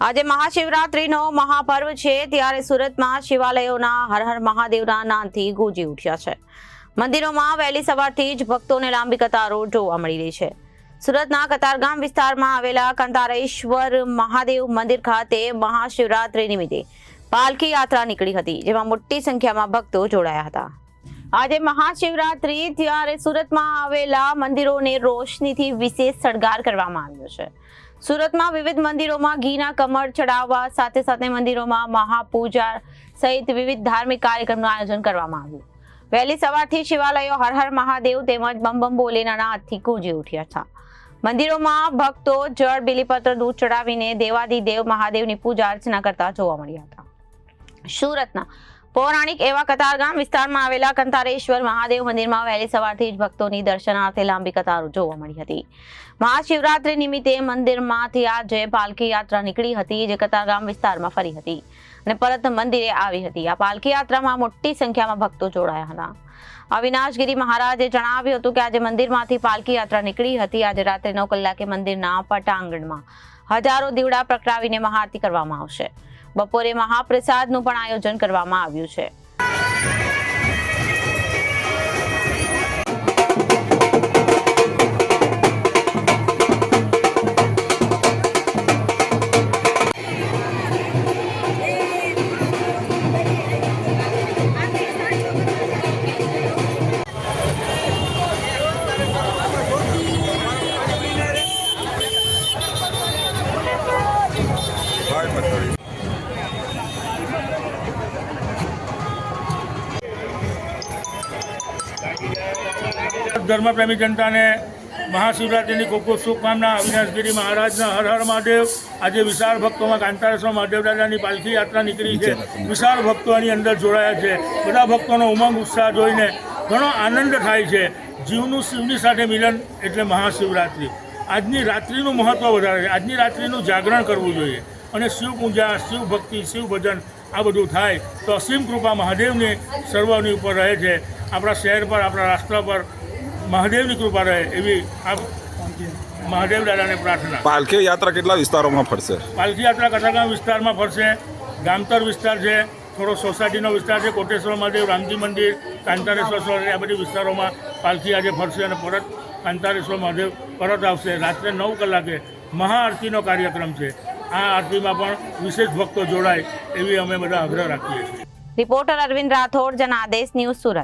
આજે મહાશિવરાત્રીનો મહાપર્વ છે, ત્યારે સુરતમાં શિવાલયોના હર હર મહાદેવના નામથી ગુંજી ઉઠ્યા છે. મંદિરોમાં વહેલી સવારથી જ ભક્તોને લાંબી કતારો જોવા મળી રહી છે. સુરતના કતારગામ વિસ્તારમાં આવેલા કંતારેશ્વર મહાદેવ મંદિર ખાતે મહાશિવરાત્રી નિમિત્તે પાલખી યાત્રા નીકળી હતી, જેમાં મોટી સંખ્યામાં ભક્તો જોડાયા હતા. આજે મહાશિવરાત્રી, ત્યારે સુરતમાં આવેલા મંદિરોને રોશનીથી વિશેષ શણગાર કરવામાં આવ્યો છે. સુરતમાં વિવિધ મંદિરોમાં ઘીના કમળ ચડાવવા, સાથે સાથે મંદિરોમાં મહાપૂજા સહિત વિવિધ ધાર્મિક કાર્યક્રમનું આયોજન કરવામાં આવ્યું. વહેલી સવારથી શિવાલયો હર હર મહાદેવ તેમજ બમ બમ બોલેના નાદથી ગુંજી ઉઠ્યા હતા. મંદિરોમાં ભક્તો જળ બિલીપત્ર, દૂધ ચડાવીને દેવાદિદેવ મહાદેવની પૂજા અર્ચના કરતા જોવા મળ્યા હતા. સુરતના પૌરાણિક એવા કતારગામ વિસ્તારમાં આવેલા કંતારેશ્વર મહાદેવ મંદિરમાં વહેલી સવારથી જ ભક્તોની દર્શનાર્થે લાંબી કતારો જોવા મળી હતી. મહાશિવરાત્રી નિમિત્તે મંદિરમાંથી આજે પાલખી યાત્રા નીકળી હતી જે કતારગામ વિસ્તારમાં ફરી હતી અને પરત મંદિરે આવી હતી. આ પાલખી યાત્રામાં મોટી સંખ્યામાં ભક્તો જોડાયા હતા. અવિનાશગીરી મહારાજે જણાવ્યું હતું કે આજે મંદિરમાંથી પાલખી યાત્રા નીકળી હતી. આજે રાત્રે નવ કલાકે મંદિરના પટાંગણમાં હજારો દીવડા પ્રગટાવીને મહાઆરતી કરવામાં આવશે. બપોરે મહાપ્રસાદનું પણ આયોજન કરવામાં આવ્યું છે. ધર્મપ્રેમી જનતાને મહાશિવરાત્રિની ખૂબ ખૂબ શુભકામના. અવિનાશગીરી મહારાજના હર હર મહાદેવ. આજે વિશાળ ભક્તોમાં કાંતારેશ્વર મહાદેવ દાદાની પાલખી યાત્રા નીકળી છે. વિશાળ ભક્તો આની અંદર જોડાયા છે. બધા ભક્તોનો ઉમંગ ઉત્સાહ જોઈને ઘણો આનંદ થાય છે. જીવનું શિવની સાથે મિલન એટલે મહાશિવરાત્રિ. આજની રાત્રિનું મહત્ત્વ વધારે છે. આજની રાત્રિનું જાગરણ કરવું જોઈએ. અને શિવ પૂજા શિવ ભક્તિ શિવ ભજન આ બધું થાય તો અસીમ કૃપા મહાદેવની સર્વની ઉપર રહે છે. આપણા શહેર પર આપણા રાષ્ટ્ર પર મહાદેવની કૃપા રહે એવી આ મહાદેવ દાદાને પ્રાર્થના. પાલખી યાત્રા કેટલા વિસ્તારોમાં ફરશે? પાલખી યાત્રા કથાગામ વિસ્તારમાં ફરશે ગામતર વિસ્તાર છે થોડો સોસાયટીનો વિસ્તાર છે કોટેશ્વર મહાદેવ રામજી મંદિર કાંતારેશ્વર સ્વર આ બધી વિસ્તારોમાં પાલખી આજે ફરશે અને પરત કાંતારેશ્વર મહાદેવ પરત આવશે. રાત્રે નવ કલાકે મહાઆરતીનો કાર્યક્રમ છે. આ આરતીમાં પણ વિશેષ ભક્તો જોડાય એવી અમે બધા આગ્રહ રાખીએ છીએ. Reporter Arvind Rathod Janadesh news Surat.